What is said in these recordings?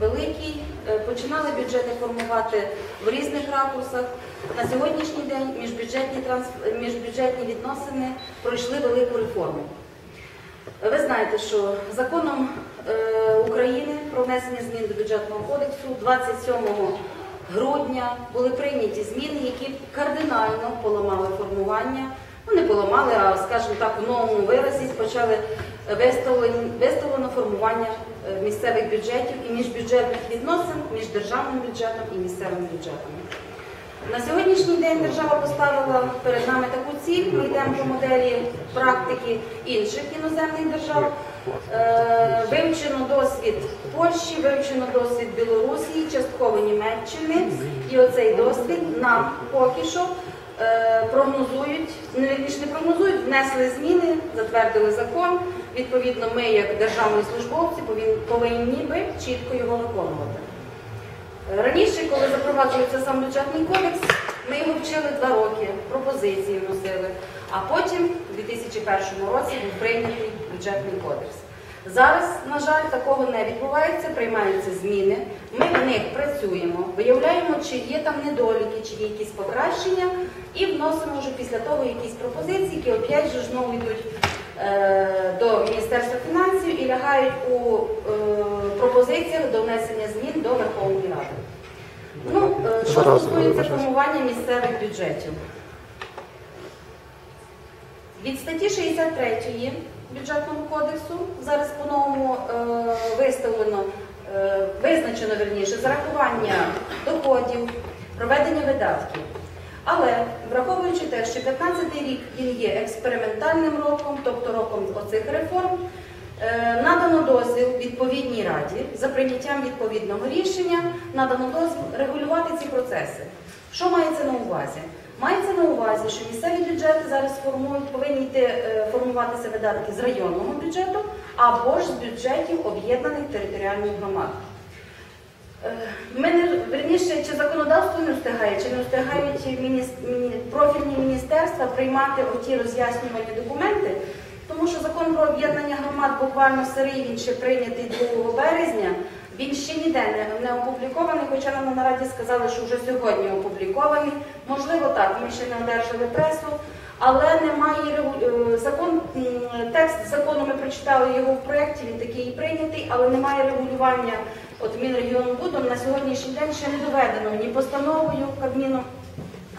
великий. Е, Починали бюджети формувати в різних ракурсах. На сьогоднішній день міжбюджетні, транс- міжбюджетні відносини пройшли велику реформу. Ви знаєте, що законом е, України про внесення змін до бюджетного кодексу 27 грудня були прийняті зміни, які кардинально поламали формування. Ну не поламали, а скажімо так, в новому виразі почали виставлено формування е, місцевих бюджетів і міжбюджетних відносин між державним бюджетом і місцевим бюджетом. На сьогоднішній день держава поставила перед нами таку ціль. Ми йдемо по моделі практики інших іноземних держав. Е, Вивчено досвід Польщі, вивчено досвід Білорусі, частково Німеччини. І оцей досвід нам поки що прогнозують, не вірніше, не прогнозують, внесли зміни, затвердили закон. Відповідно, ми, як державні службовці, повинні би чітко його виконувати. Раніше, коли запроваджується сам бюджетний кодекс, ми його вчили два роки, пропозиції вносили, а потім у 2001 році був прийнятий бюджетний кодекс. Зараз, на жаль, такого не відбувається, приймаються зміни, ми в них працюємо, виявляємо, чи є там недоліки, чи є якісь покращення, і вносимо вже після того якісь пропозиції, які опять же знову йдуть е, до Міністерства фінансів і лягають у е, пропозиціях до внесення змін до Верховної Ради. Ну, е, що стосується формування місцевих бюджетів. Від статті 63 бюджетного кодексу зараз по-новому е, виставлено, е, визначено верніше зарахування доходів, проведення видатків. Але враховуючи те, що 15-й рік він є експериментальним роком, тобто роком оцих реформ, е, надано дозвіл відповідній раді за прийняттям відповідного рішення, надано дозвіл регулювати ці процеси. Що мається на увазі? Мається на увазі, що місцеві бюджети зараз повинні йти, е, формуватися видатки з районного бюджету або ж з бюджетів об'єднаних територіальних громад. Е, верніше, чи законодавство не встигає, чи не встигають профільні міністерства приймати оті роз'яснювальні документи, тому що закон про об'єднання громад буквально сирий, він ще прийнятий 2 березня. Він ще ніде не, опублікований, хоча нам на нараді сказали, що вже сьогодні опублікований. Можливо, так, ми ще не одержали пресу, але немає е, закон, текст закону ми прочитали його в проєкті, він такий і прийнятий, але немає регулювання от Мінрегіонбудом на сьогоднішній день ще не доведено ні постановою Кабміну,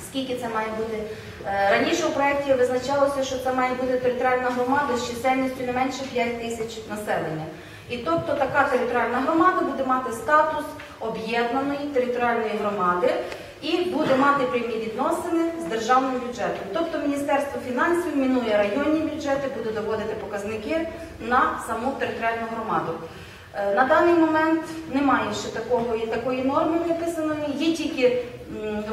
скільки це має бути. Е, Раніше у проєкті визначалося, що це має бути територіальна громада з чисельністю не менше 5 тисяч населення. І тобто така територіальна громада буде мати статус об'єднаної територіальної громади і буде мати прямі відносини з державним бюджетом. Тобто Міністерство фінансів мінує районні бюджети, буде доводити показники на саму територіальну громаду. Е, На даний момент немає ще такого і такої норми виписаної. Є тільки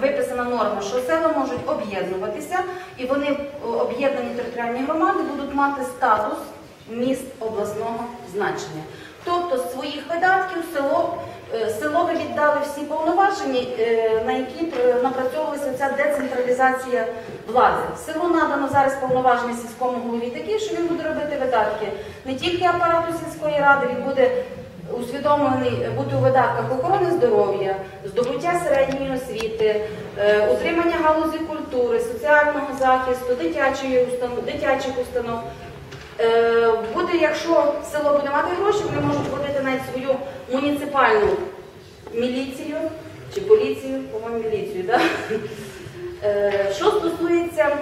виписана норма, що села можуть об'єднуватися, і вони е, об'єднані територіальні громади будуть мати статус міст обласного значення. Тобто з своїх видатків село, е, село віддали всі повноваження, е, на які напрацьовувалася ця децентралізація влади. Селу надано зараз повноваження сільському голові такі, що він буде робити видатки не тільки апарату сільської ради, він буде усвідомлений бути у видатках охорони здоров'я, здобуття середньої освіти, е, утримання галузі культури, соціального захисту, дитячої установ, дитячих установ. Е, Буде, якщо село буде мати гроші, вони можуть робити навіть свою муніципальну міліцію чи поліцію, по-моєму, міліцію. Да? Е, Що стосується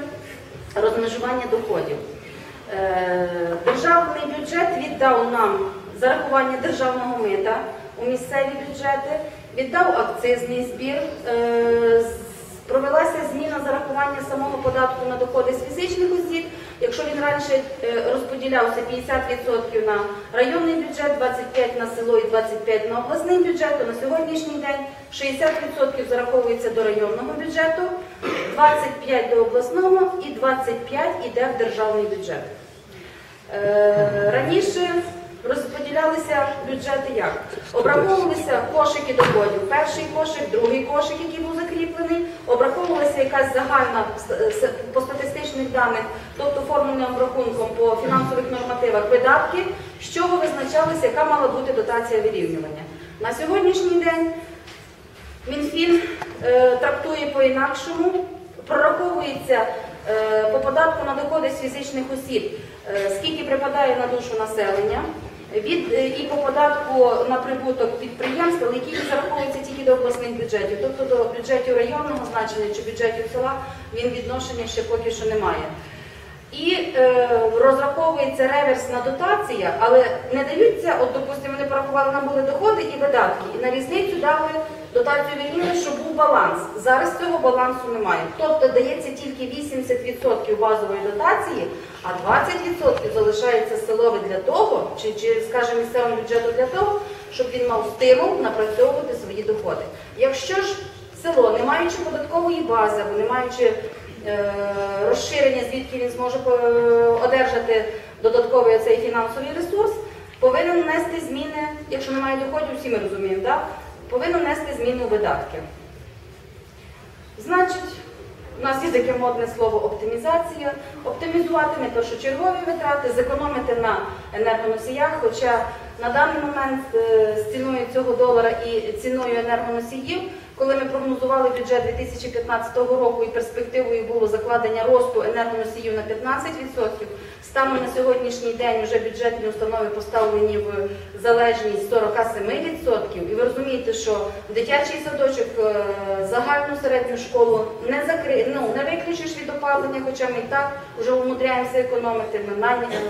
розмежування доходів, Е, державний бюджет віддав нам зарахування державного мита у місцеві бюджети, віддав акцизний збір. Провелася зміна зарахування самого податку на доходи з фізичних осіб. Якщо він раніше е, розподілявся 50% на районний бюджет, 25% на село і 25% на обласний бюджет, то на сьогоднішній день 60% зараховується до районного бюджету, 25% до обласного і 25% йде в державний бюджет. Е, Раніше розподілялися бюджети як? Обраховувалися кошики доходів. Перший кошик, другий кошик, який був закріплений, обраховувалася якась загальна по статистичних даних, тобто формульним обрахунком по фінансових нормативах видатки, з чого визначалася, яка мала бути дотація вирівнювання. На сьогоднішній день Мінфін е, трактує по-інакшому, прораховується е, по податку на доходи з фізичних осіб, е, скільки припадає на душу населення, від, е, і по податку на прибуток підприємств, але який зараховується тільки до обласних бюджетів, тобто до бюджетів районного значення чи бюджетів села він відношення ще поки що не має. І е, розраховується реверсна дотація, але не даються, от, допустимо, вони порахували, нам були доходи і видатки. І на різницю дали дотацію вірніше, щоб був баланс. Зараз цього балансу немає. Тобто дається тільки 80% базової дотації, а 20% залишається силове для того, чи, чи скажімо, місцевому бюджету для того, щоб він мав стимул напрацьовувати свої доходи. Якщо ж село, не маючи податкової бази, або не маючи е, розширення, звідки він зможе е, одержати додатковий цей фінансовий ресурс, повинен внести зміни, якщо немає доходів, всі ми розуміємо, так? повинен внести зміни у видатки. Значить, у нас є таке модне слово оптимізація. Оптимізувати не першочергові витрати, зекономити на енергоносіях, хоча на даний момент е, з ціною цього долара і ціною енергоносіїв, коли ми прогнозували бюджет 2015 року і перспективою було закладення росту енергоносіїв на 15%, станом на сьогоднішній день вже бюджетні установи поставлені в залежність 47%. І ви розумієте, що дитячий садочок, е, загальну середню школу не закри... ну, не виключиш від опалення, хоча ми і так вже умудряємося економити. Ми на е,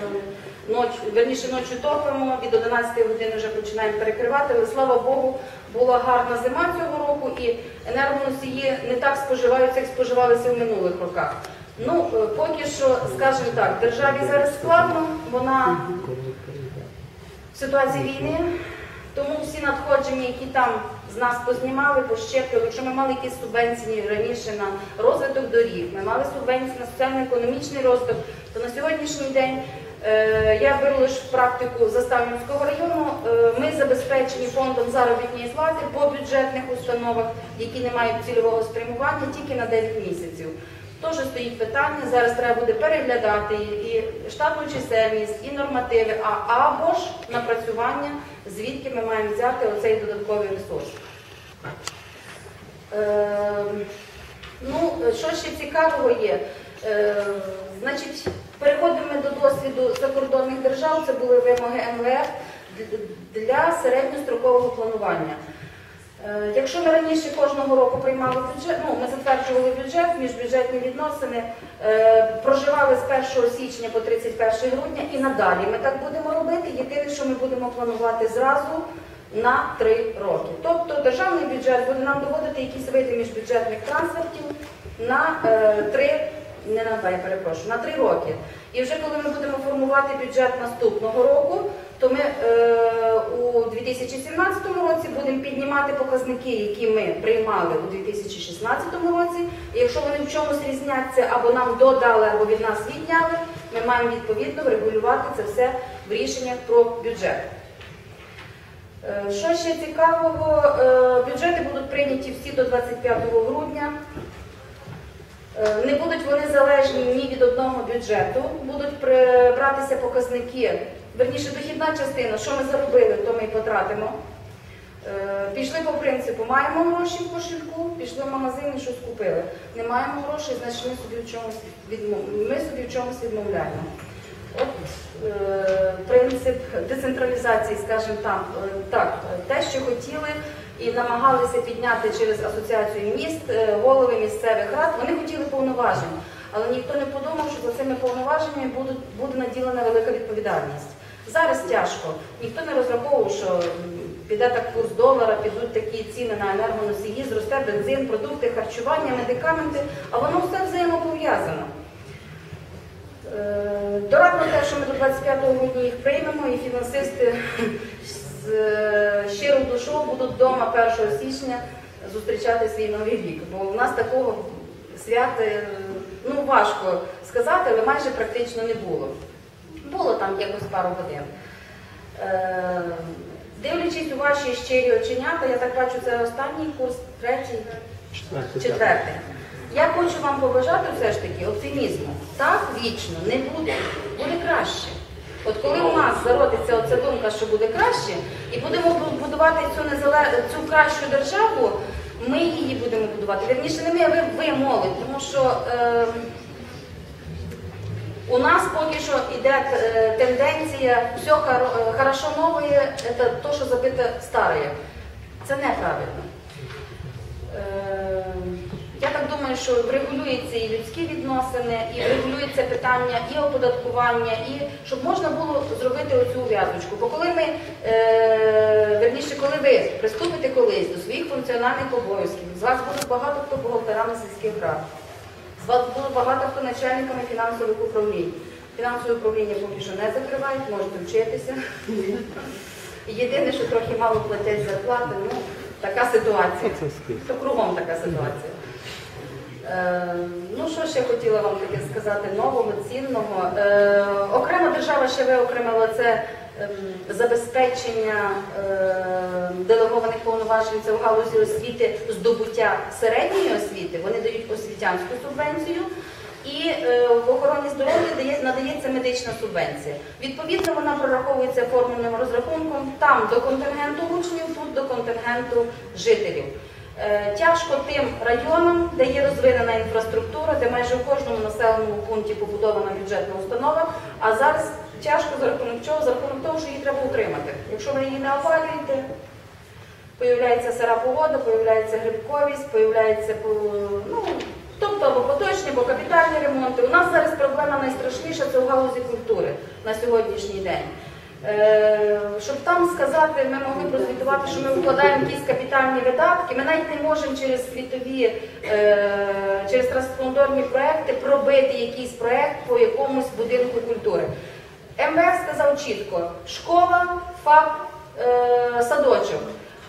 ноч, верніше ночі топимо, від 11 години вже починаємо перекривати. Але слава Богу, була гарна зима цього року, і енергоносії не так споживаються, як споживалися в минулих роках. Ну, е, поки що, скажімо так, державі зараз складно, вона в ситуації війни, тому всі надходження, які там з нас познімали, пощеплювали, якщо ми мали якісь субвенції раніше на розвиток доріг, ми мали субвенції на соціально-економічний розвиток, то на сьогоднішній день е, я беру лише практику Заставнівського району. е, Ми забезпечені фондом заробітної плати по бюджетних установах, які не мають цільового спрямування тільки на 9 місяців. Теж стоїть питання, зараз треба буде переглядати і штатну чисельність, і нормативи, а або ж напрацювання, звідки ми маємо взяти оцей додатковий ресурс. Е, ну, що ще цікавого є? Е, значить, переходимо до досвіду закордонних держав, це були вимоги МВФ для середньострокового планування. Е, Якщо ми раніше кожного року приймали бюджет, ну ми затверджували бюджет, міжбюджетні відносини, е, проживали з 1 січня по 31 грудня і надалі ми так будемо робити. Єдине, що ми будемо планувати зразу на три роки. Тобто державний бюджет буде нам доводити якісь види міжбюджетних трансфертів на е, три, не на два, я перепрошую, на три роки. І вже коли ми будемо формувати бюджет наступного року, то ми е, у 2017 році будемо піднімати показники, які ми приймали у 2016 році. І якщо вони в чомусь різняться або нам додали, або від нас відняли, ми маємо відповідно врегулювати це все в рішеннях про бюджет. Е, Що ще цікавого, е, бюджети будуть прийняті всі до 25 грудня. Е, Не будуть вони залежні ні від одного бюджету, будуть при- братися показники, верніше дохідна частина, що ми заробили, то ми і потратимо. Е, Пішли по принципу, маємо гроші в кошельку, пішли в магазин і щось купили. Не маємо грошей, значить ми собі в чомусь відмов... ми собі в чомусь відмовляємо. От е, принцип децентралізації, скажімо там, е, так, те, що хотіли і намагалися підняти через асоціацію міст, е, голови місцевих рад, вони хотіли повноважень, але ніхто не подумав, що за цими повноваженнями буде наділена велика відповідальність. Зараз тяжко. Ніхто не розраховував, що піде так курс долара, підуть такі ціни на енергоносії, зросте бензин, продукти, харчування, медикаменти, а воно все взаємопов'язано. Е, Дорадно те, що ми до 25 грудня їх приймемо, і фінансисти з е, щирою душою будуть вдома 1 січня зустрічати свій новий рік. Бо у нас такого свята е, ну, важко сказати, але майже практично не було. Було там якось пару годин. Е, Дивлячись у ваші щирі оченята, я так бачу, це останній курс, третій, четвертий. Я хочу вам побажати все ж таки оптимізму. Так, вічно, не буде, буде краще. От коли у нас зародиться оця думка, що буде краще, і будемо будувати цю незале... цю кращу державу, ми її будемо будувати. Вірніше, не ми, а ви, ви молодь, тому що. Е... У нас поки що йде е, тенденція все хоро- хорошо нове, це то, що забите старе. Це неправильно. Е, Я так думаю, що врегулюються і людські відносини, і врегулюється питання і оподаткування, і щоб можна було зробити оцю ув'язочку. Бо коли ми, е, верніше, коли ви приступите колись до своїх функціональних обов'язків, з вас буде багато хто бухгалтерами сільських рад. З вас було багато хто начальниками фінансових управлінь. Фінансове управління поки що не закривають, можете вчитися. Єдине, що трохи мало платять зарплати, ну така ситуація. То кругом така ситуація. Е, ну, що ще хотіла вам таке сказати нового, цінного. Е, окрема держава ще виокремила це ем, забезпечення е, делегованих повноважень це в галузі освіти здобуття середньої освіти. Вони дають освітянську субвенцію. І е, в охороні здоров'я надається медична субвенція. Відповідно, вона прораховується формульним розрахунком там до контингенту учнів, тут до контингенту жителів. Е, Тяжко тим районам, де є розвинена інфраструктура, де майже в кожному населеному пункті побудована бюджетна установа. А зараз тяжко за рахунок чого? За рахунок того, що її треба утримати. Якщо ви її не опалюєте, появляється сира погода, появляється грибковість, появляється ну, тобто або поточні, або капітальні ремонти. У нас зараз проблема найстрашніша це в галузі культури на сьогоднішній день. Е, щоб там сказати, ми могли прозвітувати, що ми вкладаємо якісь капітальні видатки. Ми навіть не можемо через світові, е, через транспондорні проекти пробити якийсь проект по якомусь будинку культури. МВФ сказав чітко: школа, ФАП, е, садочок.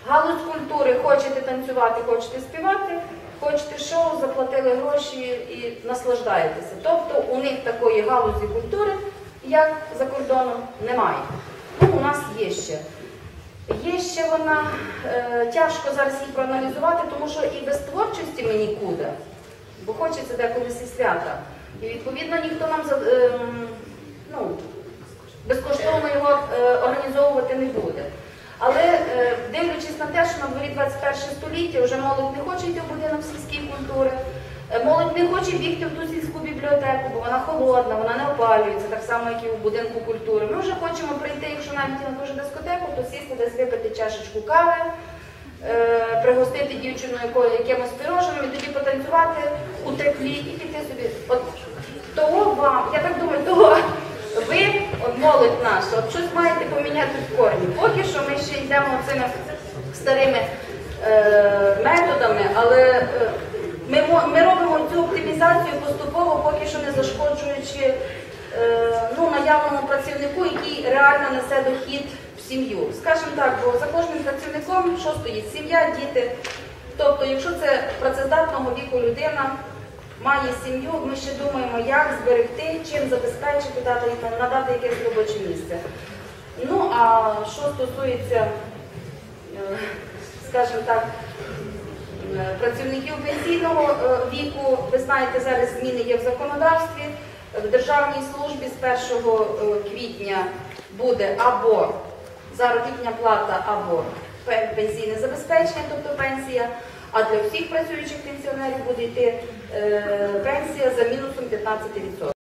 Галузь культури, хочете танцювати, хочете співати, хочете шоу, заплатили гроші і наслаждаєтеся. Тобто у них такої галузі культури, як за кордоном, немає. Ну, у нас є ще. Є ще вона, е, тяжко зараз її проаналізувати, тому що і без творчості ми нікуди, бо хочеться деколи і свята. І відповідно ніхто нам ем, ну, безкоштовно його е, організовувати не буде. Але е, дивлячись на те, що на дворі 21 століття вже молодь не хоче йти в будинок сільської культури, е, молодь не хоче бігти в ту сільську бібліотеку, бо вона холодна, вона не опалюється, так само, як і в будинку культури. Ми вже хочемо прийти, якщо навіть на ту ж дискотеку, то сісти десь випити чашечку кави, е, пригостити дівчину якимось пирожним і тоді потанцювати у теплі і піти собі. От того вам, я так думаю, того ви, от молодь наша, от щось маєте поміняти в корні. Поки що ми ще йдемо цими старими е, методами, але е, ми, ми робимо цю оптимізацію поступово, поки що не зашкоджуючи е, ну, наявному працівнику, який реально несе дохід в сім'ю. Скажімо так, бо за кожним працівником що стоїть? Сім'я, діти. Тобто, якщо це працездатного віку людина, має сім'ю, ми ще думаємо, як зберегти, чим забезпечити, дати, надати якесь робоче місце. Ну, а що стосується, е, скажімо так, працівників пенсійного е, віку, ви знаєте, зараз зміни є в законодавстві. В державній службі з 1 е, квітня буде або заробітня плата, або пенсійне забезпечення, тобто пенсія. А для всіх працюючих пенсіонерів буде йти е, пенсія за мінусом 15%.